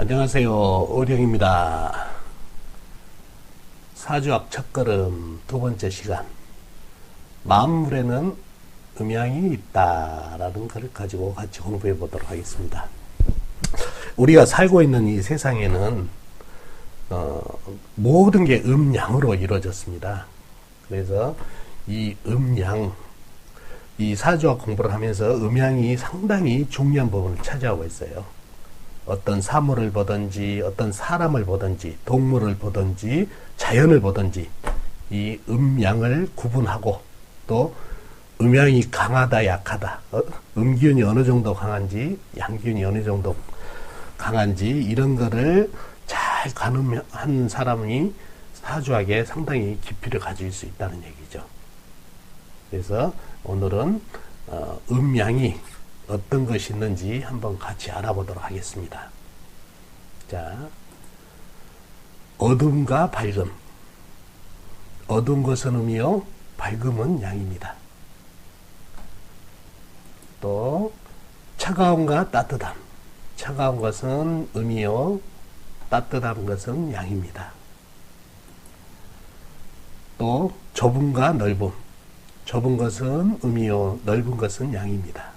안녕하세요. 의령입니다. 사주학 첫걸음 두 번째 시간. 만물에는 음양이 있다라는 것을 가지고 같이 공부해 보도록 하겠습니다. 우리가 살고 있는 이 세상에는 어, 모든 게 음양으로 이루어졌습니다. 그래서 이 음양, 이 사주학 공부를 하면서 음양이 상당히 중요한 부분을 차지하고 있어요. 어떤 사물을 보든지 어떤 사람을 보든지 동물을 보든지 자연을 보든지 이 음양을 구분하고 또 음양이 강하다 약하다 어? 음기운이 어느 정도 강한지 양기운이 어느 정도 강한지 이런 거를 잘 가늠한 사람이 사주학에 상당히 깊이를 가질 수 있다는 얘기죠. 그래서 오늘은 어, 음양이 어떤 것이 있는지 한번 같이 알아보도록 하겠습니다. 자, 어둠과 밝음. 어두운 것은 음이요, 밝음은 양입니다. 또, 차가움과 따뜻함. 차가운 것은 음이요, 따뜻한 것은 양입니다. 또, 좁음과 넓음. 좁은 것은 음이요, 넓은 것은 양입니다.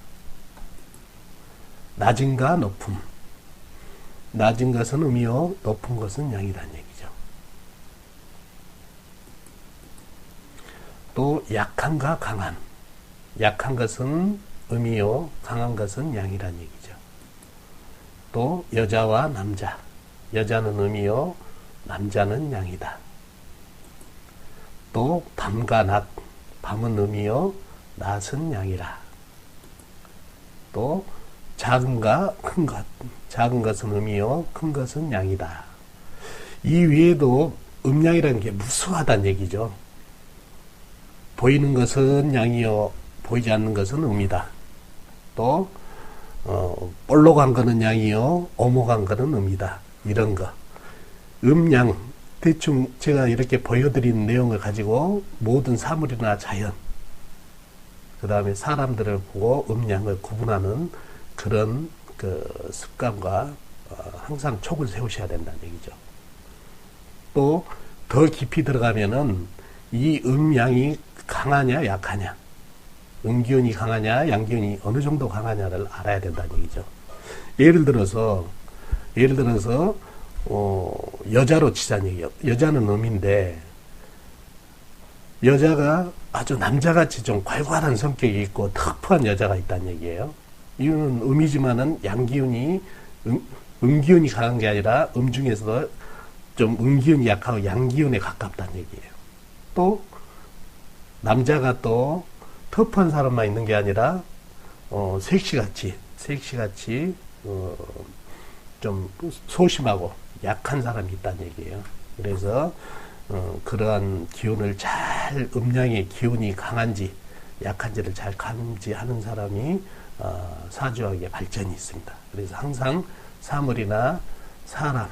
낮은가 높음. 낮은 것은 음이요, 높은 것은 양이란 얘기죠. 또 약한가 강한. 약한 것은 음이요, 강한 것은 양이란 얘기죠. 또 여자와 남자. 여자는 음이요, 남자는 양이다. 또 밤과 낮. 밤은 음이요, 낮은 양이라. 또 작은가 큰 것. 작은 것은 음이요, 큰 것은 양이다. 이 위에도 음양이라는 게 무수하다는 얘기죠. 보이는 것은 양이요, 보이지 않는 것은 음이다. 또, 어, 볼록한 거는 양이요, 오목한 거는 음이다. 이런 거. 음양, 대충 제가 이렇게 보여드린 내용을 가지고 모든 사물이나 자연, 그 다음에 사람들을 보고 음양을 구분하는 그런 그 습관과 어, 항상 촉을 세우셔야 된다는 얘기죠. 또 더 깊이 들어가면은 이 음양이 강하냐 약하냐 음기운이 강하냐 양기운이 어느 정도 강하냐를 알아야 된다는 얘기죠. 예를 들어서 예를 들어서 어, 여자로 치자는. 여자는 음인데 여자가 아주 남자같이 좀 괄괄한 성격이 있고 터프한 여자가 있다는 얘기예요. 이유는 음이지만은 양기운이 음, 음기운이 강한 게 아니라 음 중에서도 좀 음기운이 약하고 양기운에 가깝다는 얘기예요. 또 남자가 또 터프한 사람만 있는 게 아니라 어, 섹시같이 섹시같이 어, 좀 소심하고 약한 사람이 있다는 얘기예요. 그래서 어, 그러한 기운을 잘 음양의 기운이 강한지 약한지를 잘 감지하는 사람이 어, 사주학의 발전이 있습니다. 그래서 항상 사물이나 사람,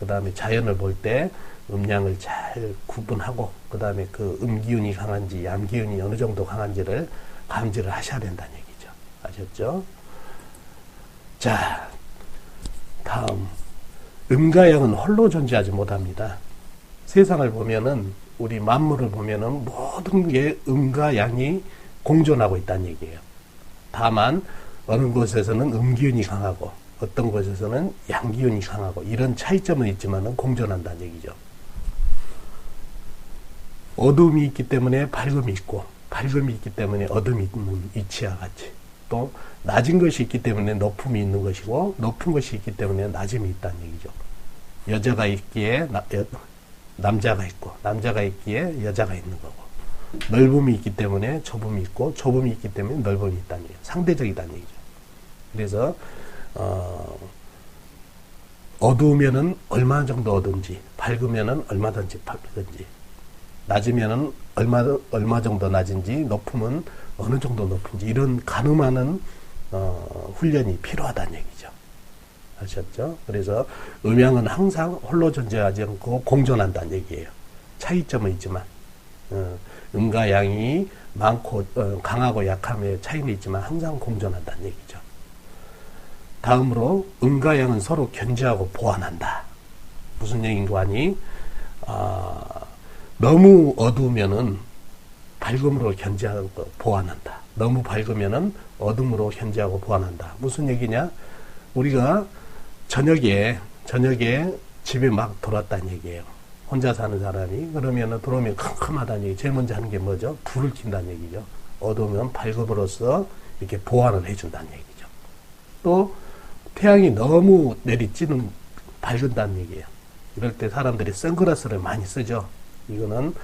그 다음에 자연을 볼 때 음양을 잘 구분하고, 그 다음에 그 음기운이 강한지, 양기운이 어느 정도 강한지를 감지를 하셔야 된다는 얘기죠. 아셨죠? 자, 다음. 음과 양은 홀로 존재하지 못합니다. 세상을 보면은, 우리 만물을 보면은 모든 게 음과 양이 공존하고 있다는 얘기예요. 다만 어느 곳에서는 음기운이 강하고 어떤 곳에서는 양기운이 강하고 이런 차이점은 있지만 공존한다는 얘기죠. 어둠이 있기 때문에 밝음이 있고 밝음이 있기 때문에 어둠이 있는 이치와 같이 또 낮은 것이 있기 때문에 높음이 있는 것이고 높은 것이 있기 때문에 낮음이 있다는 얘기죠. 여자가 있기에 나, 여, 남자가 있고 남자가 있기에 여자가 있는 거고 넓음이 있기 때문에 좁음이 있고 좁음이 있기 때문에 넓음이 있다는 얘기죠. 상대적이다는 얘기죠. 그래서 어, 어두우면은 얼마 정도 어두운지 밝으면은 얼마든지 밝든지 낮으면은 얼마 얼마 정도 낮은지 높으면 어느 정도 높은지 이런 가늠하는 어, 훈련이 필요하다는 얘기죠. 아셨죠? 그래서 음양은 항상 홀로 존재하지 않고 공존한다는 얘기예요. 차이점은 있지만 어, 음과 양이 많고 어, 강하고 약함의 차이는 있지만 항상 공존한다는 얘기죠. 다음으로 음과 양은 서로 견제하고 보완한다. 무슨 얘기인가 하니 아, 너무 어두우면은 밝음으로 견제하고 보완한다. 너무 밝으면은 어둠으로 견제하고 보완한다. 무슨 얘기냐? 우리가 저녁에 저녁에 집에 막 돌았다는 얘기예요. 혼자 사는 사람이 그러면은 들어오면 컴컴하다는 얘기. 제일 먼저 하는 게 뭐죠? 불을 킨다는 얘기죠. 어두우면 밝음으로써 이렇게 보완을 해준다는 얘기죠. 또 태양이 너무 내리찌는 밝은다는 얘기예요. 이럴 때 사람들이 선글라스를 많이 쓰죠. 이거는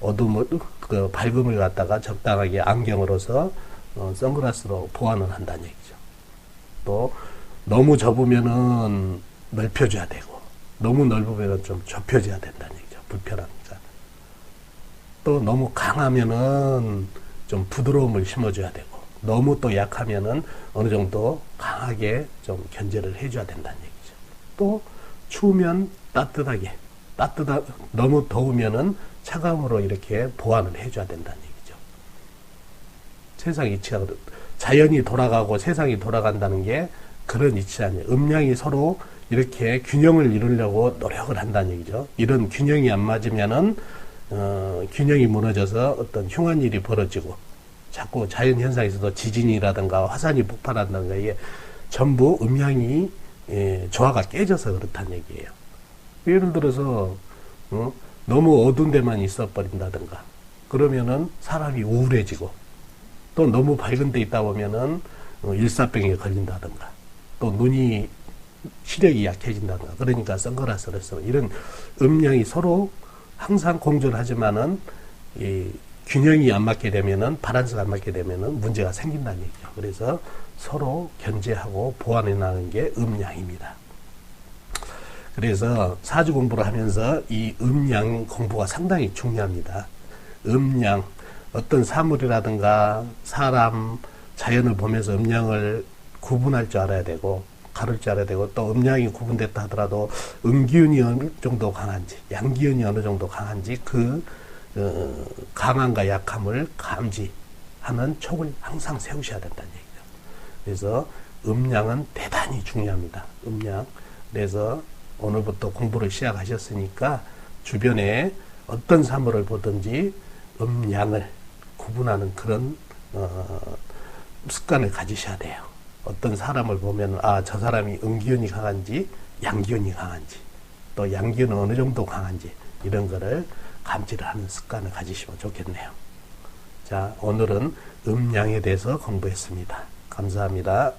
어둠을 그 밝음을 갖다가 적당하게 안경으로서 어, 선글라스로 보완을 한다는 얘기죠. 또 너무 좁으면은 넓혀줘야 되고 너무 넓으면 좀 좁혀져야 된다는 얘기죠. 불편하니까. 또 너무 강하면은 좀 부드러움을 심어줘야 되고 너무 또 약하면은 어느 정도 강하게 좀 견제를 해줘야 된다는 얘기죠. 또 추우면 따뜻하게 따뜻하 너무 더우면은 차가움으로 이렇게 보완을 해줘야 된다는 얘기죠. 세상 이치가 자연이 돌아가고 세상이 돌아간다는 게 그런 이치 아니에요. 음양이 서로 이렇게 균형을 이루려고 노력을 한다는 얘기죠. 이런 균형이 안 맞으면은 어, 균형이 무너져서 어떤 흉한 일이 벌어지고 자꾸 자연 현상에서도 지진이라든가 화산이 폭발한다든가 이게 전부 음양이 예, 조화가 깨져서 그렇다는 얘기예요. 예를 들어서 어? 너무 어두운 데만 있어 버린다든가 그러면은 사람이 우울해지고 또 너무 밝은 데 있다 보면은 어, 일사병에 걸린다든가 또 눈이 시력이 약해진다든가 그러니까 선글라스를 써 이런 음량이 서로 항상 공존하지만은 이 균형이 안 맞게 되면은 바란스가 안 맞게 되면은 문제가 생긴다는 얘기죠. 그래서 서로 견제하고 보완해 나가는 게 음양입니다. 그래서 사주 공부를 하면서 이 음양 공부가 상당히 중요합니다. 음양 어떤 사물이라든가 사람 자연을 보면서 음양을 구분할 줄 알아야 되고 가를 줄 알아야 되고 또 음양이 구분됐다 하더라도 음기운이 어느 정도 강한지 양기운이 어느 정도 강한지 그 어, 강함과 약함을 감지하는 촉을 항상 세우셔야 된다는 얘기죠. 그래서 음양은 대단히 중요합니다. 음양. 그래서 오늘부터 공부를 시작하셨으니까 주변에 어떤 사물을 보든지 음양을 구분하는 그런 어, 습관을 가지셔야 돼요. 어떤 사람을 보면 아 저 사람이 음기운이 강한지 양기운이 강한지 또 양기운은 어느 정도 강한지 이런 거를 감지를 하는 습관을 가지시면 좋겠네요. 자 오늘은 음양에 대해서 공부했습니다. 감사합니다.